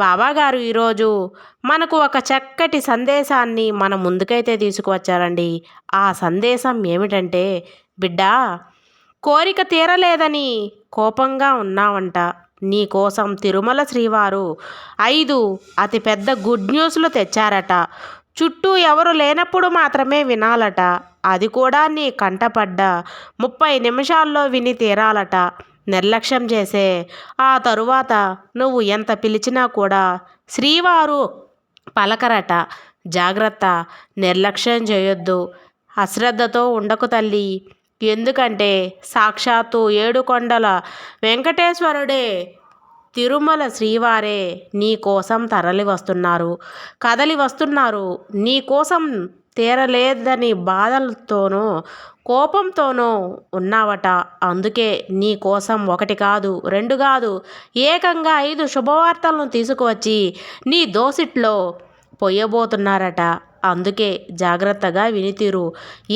బాబాగారు ఈరోజు మనకు ఒక చక్కటి సందేశాన్ని మన ముందుకైతే తీసుకువచ్చారండి. ఆ సందేశం ఏమిటంటే బిడ్డా కోరిక తీరలేదని కోపంగా ఉన్నావంట. నీ కోసం తిరుమల శ్రీవారు ఐదు అతిపెద్ద గుడ్ న్యూస్లు తెచ్చారట. చుట్టూ ఎవరు లేనప్పుడు మాత్రమే వినాలట. అది కూడా నీ కంటపడ్డ ముప్పై నిమిషాల్లో విని తీరాలట. నిర్లక్ష్యం చేసే. ఆ తరువాత నువ్వు ఎంత పిలిచినా కూడా శ్రీవారు పలకరట. జాగ్రత్త నిర్లక్ష్యం చేయొద్దు. అశ్రద్ధతో ఉండకు తల్లి. ఎందుకంటే సాక్షాత్తు ఏడుకొండల వెంకటేశ్వరుడే తిరుమల శ్రీవారే నీ కోసం తరలి వస్తున్నారు. కదలి వస్తున్నారు. నీ కోసం తీరలేదని బాధలతోనూ కోపంతోనో ఉన్నావట. అందుకే నీ కోసం ఒకటి కాదు రెండు కాదు ఏకంగా ఐదు శుభవార్తలను తీసుకువచ్చి నీ దోసిట్లో పొయ్యబోతున్నారట అందుకే జాగ్రత్తగా వినితీరు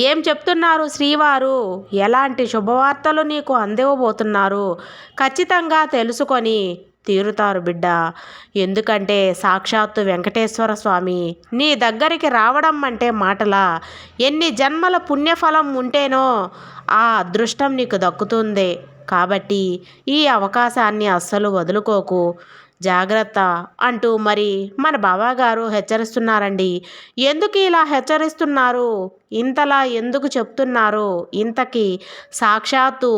ఏం చెప్తున్నారు శ్రీవారు? ఎలాంటి శుభవార్తలు నీకు అందివ్వబోతున్నారు? ఖచ్చితంగా తెలుసుకొని తీరుతారు బిడ్డ. ఎందుకంటే సాక్షాత్తు వెంకటేశ్వర స్వామి నీ దగ్గరికి రావడం అంటే మాటలా. ఎన్ని జన్మల పుణ్యఫలం ఉంటేనో ఆ అదృష్టం నీకు దక్కుతుంది. కాబట్టి ఈ అవకాశాన్ని అస్సలు వదులుకోకు. జాగ్రత్త అంటూ మరి మన బాబాగారు హెచ్చరిస్తున్నారండి. ఎందుకు ఇలా హెచ్చరిస్తున్నారు? ఇంతలా ఎందుకు చెప్తున్నారు? ఇంతకీ సాక్షాత్తు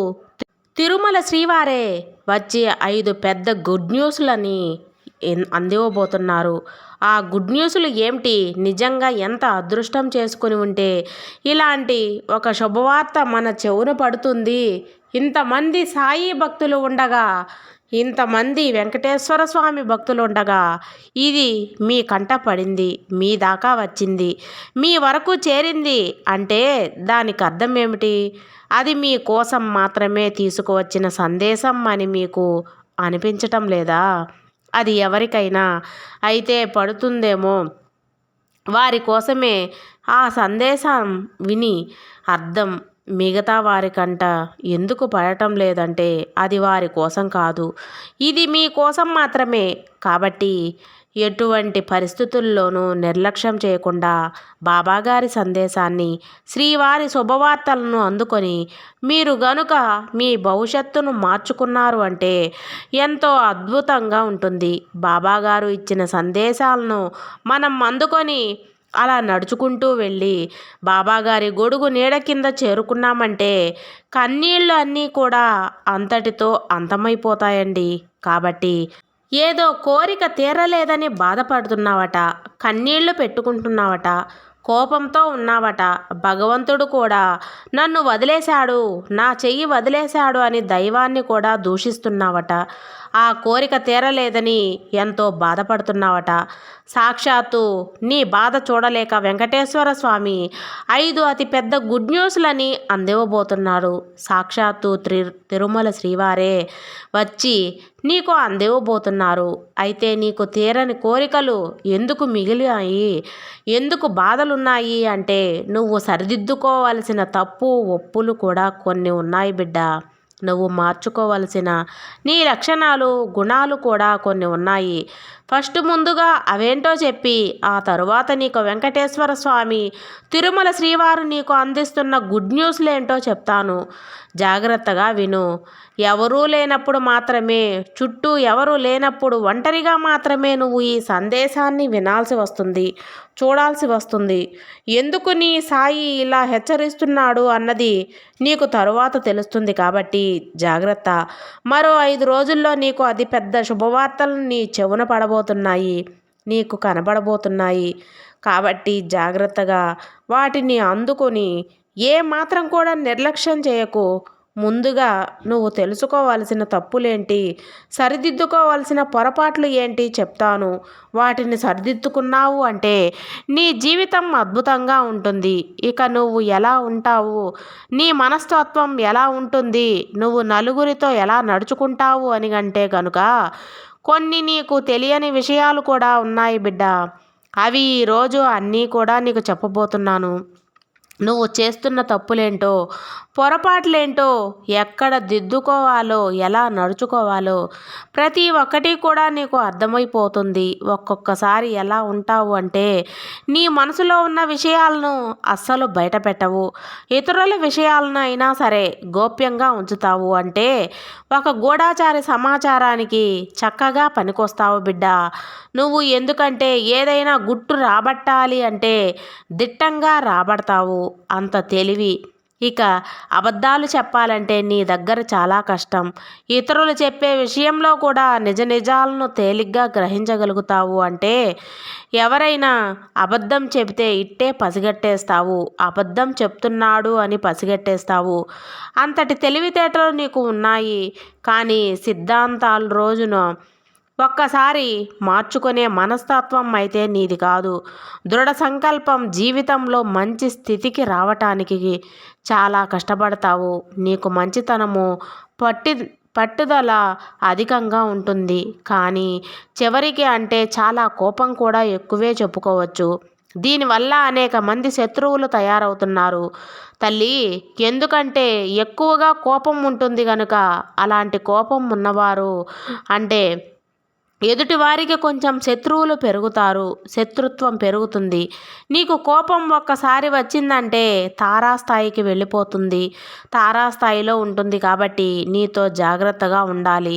తిరుమల శ్రీవారే. వచ్చే ఐదు పెద్ద గుడ్ న్యూస్లని అందివ్వబోతున్నారు. ఆ గుడ్ న్యూస్లు ఏమిటి? నిజంగా ఎంత అదృష్టం చేసుకుని ఉంటే ఇలాంటి ఒక శుభవార్త మన చెవున పడుతుంది. ఇంతమంది సాయి భక్తులు ఉండగా ఇంతమంది వెంకటేశ్వర స్వామి భక్తులు ఉండగా ఇది మీ కంట పడింది మీ దాకా వచ్చింది మీ వరకు చేరింది అంటే దానికి అర్థం ఏమిటి? అది మీ కోసం మాత్రమే తీసుకువచ్చిన సందేశం అని మీకు అనిపించటం లేదా? అది ఎవరికైనా అయితే పడుతుందేమో. వారి కోసమే ఆ సందేశం విని అర్థం మిగతా వారికంట ఎందుకు పడటం లేదంటే అది వారి కోసం కాదు. ఇది మీ కోసం మాత్రమే. కాబట్టి ఎటువంటి పరిస్థితుల్లోనూ నిర్లక్ష్యం చేయకుండా బాబాగారి సందేశాన్ని శ్రీవారి శుభవార్తలను అందుకొని మీరు గనుక మీ భవిష్యత్తును మార్చుకున్నారు అంటే ఎంతో అద్భుతంగా ఉంటుంది. బాబాగారు ఇచ్చిన సందేశాలను మనం అందుకొని అలా నడుచుకుంటూ వెళ్ళి బాబాగారి గొడుగు నీడ కింద చేరుకున్నామంటే కన్నీళ్ళు అన్నీ కూడా అంతటితో అంతమైపోతాయండి. కాబట్టి ఏదో కోరిక తీరలేదని బాధపడుతున్నావట కన్నీళ్ళు పెట్టుకుంటున్నావట కోపంతో ఉన్నావట భగవంతుడు కూడా నన్ను వదిలేశాడు నా చెయ్యి వదిలేశాడు అని దైవాన్ని కూడా దూషిస్తున్నావట. ఆ కోరిక తీరలేదని ఎంతో బాధపడుతున్నావట. సాక్షాత్తు నీ బాధ చూడలేక వెంకటేశ్వర స్వామి ఐదు అతి పెద్ద గుడ్ న్యూస్లని అందివ్వబోతున్నారు. సాక్షాత్తు త్రి తిరుమల శ్రీవారే వచ్చి నీకు అందివ్వబోతున్నారు అయితే నీకు తీరని కోరికలు ఎందుకు మిగిలినాయి ఎందుకు బాధలున్నాయి అంటే నువ్వు సరిదిద్దుకోవాల్సిన తప్పు ఒప్పులు కూడా కొన్ని ఉన్నాయి బిడ్డ. నువ్వు మార్చుకోవలసిన నీ లక్షణాలు గుణాలు కూడా కొన్ని ఉన్నాయి. ఫస్ట్ ముందుగా అవేంటో చెప్పి ఆ తరువాత నీకు వెంకటేశ్వర స్వామి తిరుమల శ్రీవారు నీకు అందిస్తున్న గుడ్ న్యూస్లేంటో చెప్తాను. జాగ్రత్తగా విను. ఎవరూ లేనప్పుడు మాత్రమే చుట్టూ ఎవరు లేనప్పుడు ఒంటరిగా మాత్రమే నువ్వు ఈ సందేశాన్ని వినాల్సి వస్తుంది చూడాల్సి వస్తుంది. ఎందుకు నీ సాయి ఇలా హెచ్చరిస్తున్నాడు అన్నది నీకు తరువాత తెలుస్తుంది కాబట్టి జాగ్రత్త. మరో ఐదు రోజుల్లో నీకు అది పెద్ద శుభవార్తలను నీ చెవున పడబో కనబడబోతున్నాయి నీకు కనబడబోతున్నాయి. కాబట్టి జాగ్రత్తగా వాటిని అందుకొని ఏ మాత్రం కూడా నిర్లక్ష్యం చేయకు. ముందుగా నువ్వు తెలుసుకోవాల్సిన తప్పులేంటి? సరిదిద్దుకోవాల్సిన పొరపాట్లు ఏంటి చెప్తాను. వాటిని సరిదిద్దుకున్నావు అంటే నీ జీవితం అద్భుతంగా ఉంటుంది. ఇక నువ్వు ఎలా ఉంటావు? నీ మనస్తత్వం ఎలా ఉంటుంది? నువ్వు నలుగురితో ఎలా నడుచుకుంటావు అని అంటే కనుక కొన్ని నీకు తెలియని విషయాలు కూడా ఉన్నాయి బిడ్డ. అవి ఈరోజు అన్నీ కూడా నీకు చెప్పబోతున్నాను. నువ్వు చేస్తున్న తప్పులేంటో పొరపాట్లేంటో ఎక్కడ దిద్దుకోవాలో ఎలా నడుచుకోవాలో ప్రతి ఒక్కటి కూడా నీకు అర్థమైపోతుంది. ఒక్కొక్కసారి ఎలా ఉంటావు అంటే నీ మనసులో ఉన్న విషయాలను అస్సలు బయటపెట్టవు. ఇతరుల విషయాలను అయినా సరే గోప్యంగా ఉంచుతావు. అంటే ఒక గూఢాచారి సమాచారానికి చక్కగా పనికొస్తావు బిడ్డ. నువ్వు ఎందుకంటే ఏదైనా గుట్టు రాబట్టాలి అంటే దిట్టంగా రాబడతావు. అంత తెలివి. ఇక అబద్ధాలు చెప్పాలంటే నీ దగ్గర చాలా కష్టం. ఇతరులు చెప్పే విషయంలో కూడా నిజ నిజాలను తేలిగ్గా గ్రహించగలుగుతావు అంటే ఎవరైనా అబద్ధం చెబితే ఇట్టే పసిగట్టేస్తావు. అబద్ధం చెప్తున్నాడు అని పసిగట్టేస్తావు. అంతటి తెలివితేటలు నీకు ఉన్నాయి. కానీ సిద్ధాంతాలు రోజున ఒక్కసారి మార్చుకునే మనస్తత్వం అయితే నీది కాదు. దృఢ సంకల్పం జీవితంలో మంచి స్థితికి రావటానికి చాలా కష్టపడతావు. నీకు మంచితనము పట్టి పట్టుదల అధికంగా ఉంటుంది. కానీ చివరికి అంటే చాలా కోపం కూడా ఎక్కువే చెప్పుకోవచ్చు. దీనివల్ల అనేక మంది శత్రువులు తయారవుతున్నారు. తల్లి ఎందుకంటే ఎక్కువగా కోపం ఉంటుంది కనుక అలాంటి కోపం ఉన్నవారు అంటే ఎదుటివారికి కొంచెం శత్రువులు పెరుగుతారు శత్రుత్వం పెరుగుతుంది. నీకు కోపం ఒక్కసారి వచ్చిందంటే తారాస్థాయికి వెళ్ళిపోతుంది. తారాస్థాయిలో ఉంటుంది కాబట్టి నీతో జాగ్రత్తగా ఉండాలి.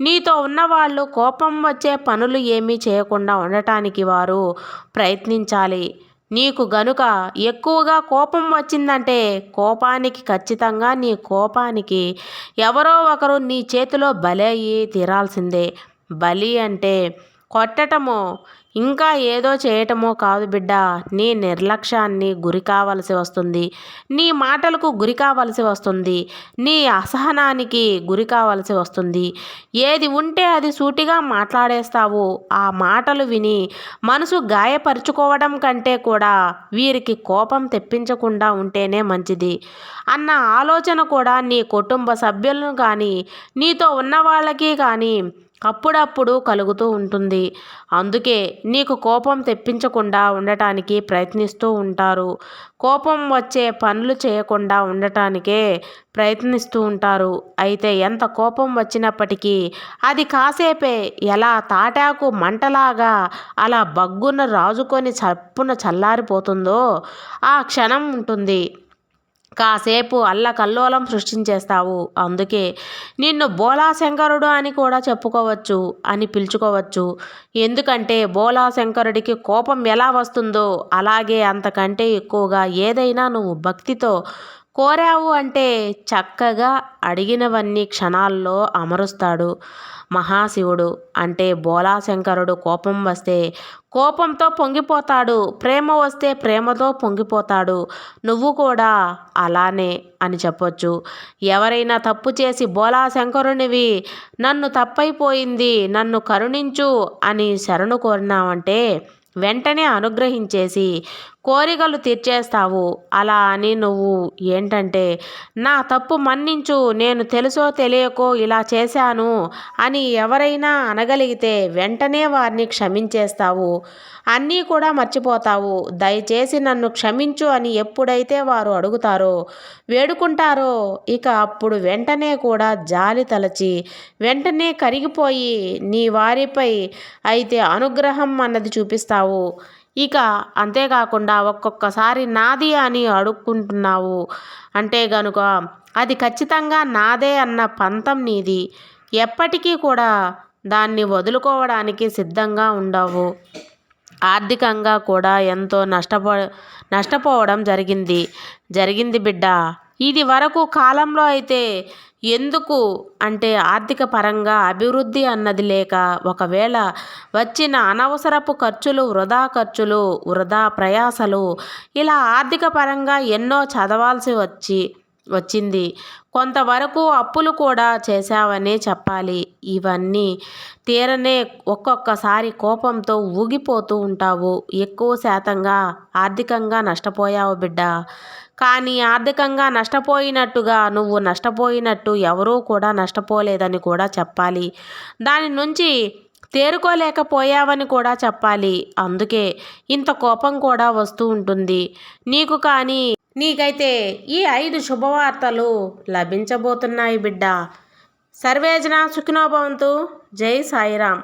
నీతో ఉన్నవాళ్ళు కోపం వచ్చే పనులు ఏమీ చేయకుండా ఉండటానికి వారు ప్రయత్నించాలి. నీకు గనుక ఎక్కువగా కోపం వచ్చిందంటే కోపానికి ఖచ్చితంగా నీ కోపానికి ఎవరో ఒకరు నీ చేతిలో బలయ్యి తీరాల్సిందే. బలి అంటే కొట్టటమో ఇంకా ఏదో చేయటమో కాదు బిడ్డ. నీ నిర్లక్ష్యాన్ని గురి కావలసి వస్తుంది. నీ మాటలకు గురి కావలసి వస్తుంది. నీ అసహనానికి గురి కావలసి వస్తుంది. ఏది ఉంటే అది సూటిగా మాట్లాడేస్తావు. ఆ మాటలు విని మనసు గాయపరుచుకోవడం కంటే కూడా వీరికి కోపం తెప్పించకుండా ఉంటేనే మంచిది. అన్న ఆలోచన కూడా నీ కుటుంబ సభ్యులను కానీ నీతో ఉన్న వాళ్ళకి కానీ అప్పుడప్పుడు కలుగుతూ ఉంటుంది. అందుకే నీకు కోపం తెప్పించకుండా ఉండటానికి ప్రయత్నిస్తూ ఉంటారు. కోపం వచ్చే పనులు చేయకుండా ఉండటానికే ప్రయత్నిస్తూ ఉంటారు. అయితే ఎంత కోపం వచ్చినప్పటికీ అది కాసేపే ఎలా తాటాకు మంటలాగా అలా బగ్గున రాజుకొని చప్పున చల్లారిపోతుందో ఆ క్షణం ఉంటుంది. కాసేపు అల్లకల్లోలం సృష్టించేస్తావు. అందుకే నిన్ను బోలాశంకరుడు అని కూడా చెప్పుకోవచ్చు అని పిలుచుకోవచ్చు. ఎందుకంటే బోలాశంకరుడికి కోపం ఎలా వస్తుందో అలాగే అంతకంటే ఎక్కువగా ఏదైనా నువ్వు భక్తితో కోరావు అంటే చక్కగా అడిగినవన్నీ క్షణాల్లో అమరుస్తాడు. మహాశివుడు అంటే బోలాశంకరుడు కోపం వస్తే కోపంతో పొంగిపోతాడు. ప్రేమ వస్తే ప్రేమతో పొంగిపోతాడు. నువ్వు కూడా అలానే అని చెప్పొచ్చు. ఎవరైనా తప్పు చేసి బోలాశంకరునివి నన్ను తప్పైపోయింది నన్ను కరుణించు అని శరణు కోరినావంటే వెంటనే అనుగ్రహించేసి కోరికలు తీర్చేస్తావు. అలా అని నువ్వు ఏంటంటే నా తప్పు మన్నించు నేను తెలుసో తెలియకో ఇలా చేశాను అని ఎవరైనా అనగలిగితే వెంటనే వారిని క్షమించేస్తావు. అన్నీ కూడా మర్చిపోతావు. దయచేసి నన్ను క్షమించు అని ఎప్పుడైతే వారు అడుగుతారో వేడుకుంటారో ఇక అప్పుడు వెంటనే కూడా జాలి తలచి వెంటనే కరిగిపోయి నీ వారిపై అయితే అనుగ్రహం అన్నది చూపిస్తావు. ఇక అంతేకాకుండా ఒక్కొక్కసారి నాది అని అడుక్కుంటున్నావు. అంటే గనుక అది ఖచ్చితంగా నాదే అన్న పంతం నీది. ఎప్పటికీ కూడా దాన్ని వదులుకోవడానికి సిద్ధంగా ఉండవు. ఆర్థికంగా కూడా ఎంతో నష్టపో నష్టపోవడం జరిగింది. జరిగింది బిడ్డ. ఇది వరకు కాలంలో అయితే ఎందుకు అంటే ఆర్థిక పరంగా అభివృద్ధి అన్నది లేక ఒకవేళ వచ్చిన అనవసరపు ఖర్చులు వృధా ఖర్చులు వృధా ప్రయాసలు ఇలా ఆర్థిక పరంగా ఎన్నో చదవాల్సి వచ్చి వచ్చింది. కొంతవరకు అప్పులు కూడా చేశావనే చెప్పాలి. ఇవన్నీ తీరనే ఒక్కొక్కసారి కోపంతో ఊగిపోతూ ఉంటావు. ఎక్కువ శాతంగా ఆర్థికంగా నష్టపోయావు బిడ్డ. కానీ ఆర్థికంగా నష్టపోయినట్టుగా నువ్వు నష్టపోయినట్టు ఎవరూ కూడా నష్టపోలేదని కూడా చెప్పాలి. దాని నుంచి తేరుకోలేకపోయావని కూడా చెప్పాలి. అందుకే ఇంత కోపం కూడా వస్తూ ఉంటుంది. నీకు కానీ నీకైతే ఈ ఐదు శుభవార్తలు లభించబోతున్నాయి బిడ్డ. సర్వేజన సుఖినోభవంతు. జై సాయిరామ్.